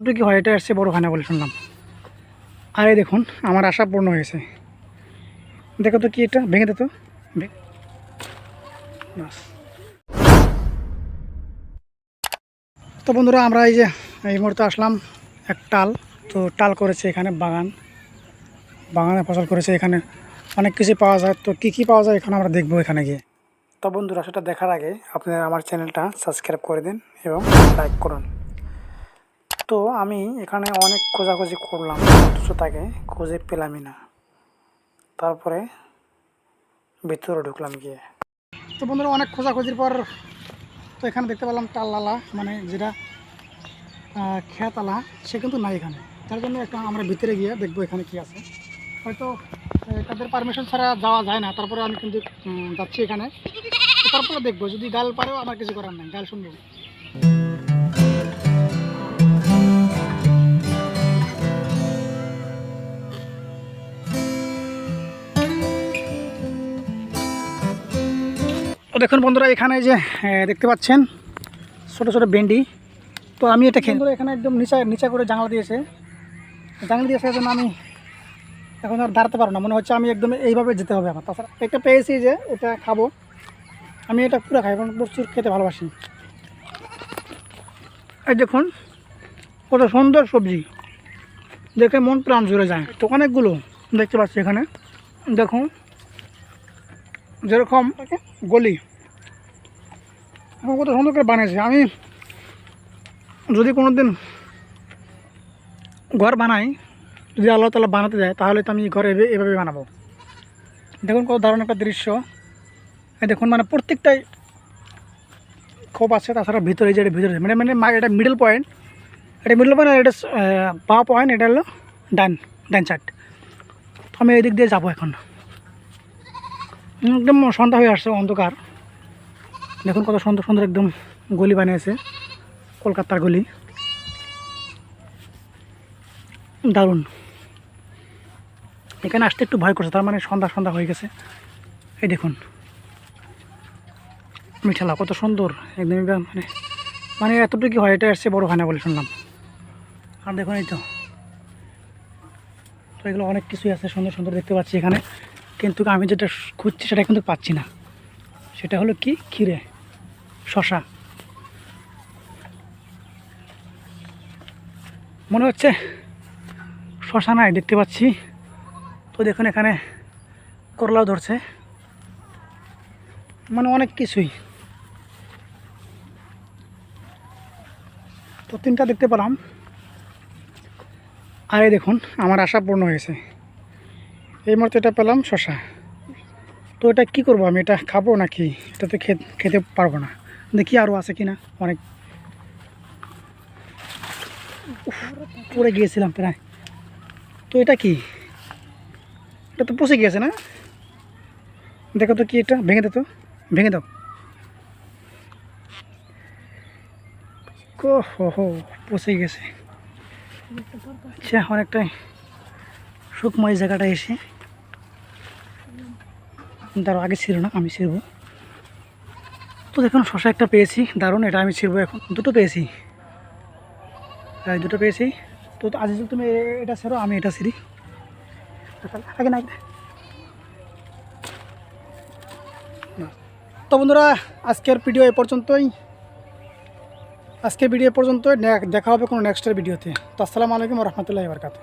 একটু কি হয় এটা এসছে বড় হয় না বলে শুনলাম। আর এই দেখুন, আমার আশা পূর্ণ হয়েছে। দেখো তো কি এটা, ভেঙে দে তো। তো বন্ধুরা, আমরা এই যে, এই মুহূর্তে আসলাম এক টাল। তো টাল করেছে এখানে বাগান। বাগানে ফসল করেছে এখানে। অনেক কিছু পাওয়া যায়। তো কী কী পাওয়া যায় এখানে আমরা দেখব এখানে গিয়ে। তো বন্ধুরা, সেটা দেখার আগে আপনারা আমার চ্যানেলটা সাবস্ক্রাইব করে দিন এবং লাইক করুন। তো আমি এখানে অনেক খোঁজাখুঁজি করলাম, অথচ তাকে খুঁজে পেলামই না। তারপরে ভিতরে ঢুকলাম গিয়ে। তো বন্ধুরা, অনেক খোঁজাখুঁজির পর তো এখানে দেখতে পেলাম টাল্লালা মানে যেটা খেয়াতালা সে কিন্তু নাই এখানে। তার জন্য একটা আমরা ভিতরে গিয়ে দেখব এখানে কি আছে। হয়তো তাদের পারমিশন ছাড়া যাওয়া যায় না, তারপরে আমি কিন্তু যাচ্ছি এখানে। তারপরে দেখব, যদি গাল পারেও আমার কিছু করার নাই, গাল শুনব। দেখুন বন্ধুরা, এখানে যে দেখতে পাচ্ছেন ছোট ছোট ভেন্ডি। তো আমি এটা খেয়ে এখানে একদম নিচা নিচা করে জানলা দিয়েছে। জানলা দিয়েছে জন্য আমি এখন আর দাঁড়াতে পারব না। মনে হচ্ছে আমি একদম এইভাবে যেতে হবে আমার। তাছাড়া একটা পেয়েছি যে, এটা খাব। আমি এটা পুরো খাই এবং প্রচুর খেতে ভালোবাসি। এই দেখুন, কত সুন্দর সবজি। দেখে মন প্রাণ জুড়ে যায়। তো অনেকগুলো দেখতে পাচ্ছি এখানে। দেখুন, যেরকম গলি। এখন কত সুন্দর করে বানিয়েছে আমি যদি কোনো দিন ঘর বানাই, যদি আল্লাহ তালা বানাতে যায়, তাহলে তো আমি ঘরে এভাবে- বানাবো। দেখুন কত দারুণ একটা দৃশ্য। দেখুন মানে প্রত্যেকটাই খোপ আছে, তাছাড়া ভিতরে এই যে এটা ভিতরে মানে মানে এটা মিডল পয়েন্ট এটা মিডল পয়েন্ট এটা পা পয়েন্ট এটা হলো ডান ডান তো আমি এদিক দিয়ে যাব এখন। একদম সন্ধ্যা হয়ে আসছে অন্ধকার। দেখুন কত সুন্দর সুন্দর একদম গলি বানিয়েছে, কলকাতার গলি। দারুণ। এখানে আসতে একটু ভয় করছে, তার মানে সন্ধ্যা সন্ধ্যা হয়ে গেছে। এই দেখুন, মিঠালা কত সুন্দর, একদম মানে মানে এতটুকু হয়, এটা আসছে বড় হয় বলে শুনলাম। আর দেখুন এই তো তো এগুলো অনেক কিছুই আছে সুন্দর সুন্দর দেখতে পাচ্ছি এখানে। কিন্তু আমি যেটা খুঁজছি সেটা কিন্তু পাচ্ছি না। সেটা হলো কি? ক্ষীরে। শশা। মনে হচ্ছে শশা নাই, দেখতে পাচ্ছি। তো দেখুন এখানে করলাও ধরছে। মানে অনেক কিছুই। তো তিনটা দেখতে পেলাম। আরে দেখুন, আমার আশা পূর্ণ হয়েছে। এই মুহূর্তে এটা পেলাম শশা। তো এটা কি করব আমি? এটা খাব নাকি? এটা তো খেতে পারব না। দেখি আরও আছে কি না অনেক পড়ে গিয়েছিলাম প্রায়। তো এটা কি? এটা তো পচে গিয়েছে না? দেখো তো কি এটা, ভেঙে দে তো, ভেঙে দাও। হো হো, পচে গেছে। আচ্ছা অনেকটাই সুকময় জায়গাটা এসে। তার আগে ছিল না, আমি ছিড়ব। তো দেখুন, শশা একটা পেয়েছি, দারুণ, এটা আমি ছিড়বো এখন। দুটো পেয়েছি। এই দুটো পেয়েছি। তো আজ তুমি এটা ছেড়ো, আমি এটা ছিড়ি। আগে না। তো বন্ধুরা, আজকের ভিডিও এ পর্যন্তই। আজকের ভিডিও পর্যন্তই। দেখা হবে কোনো নেক্সটের ভিডিওতে তো। আসসালামু আলাইকুম রহমতুল্লাহ বরকাত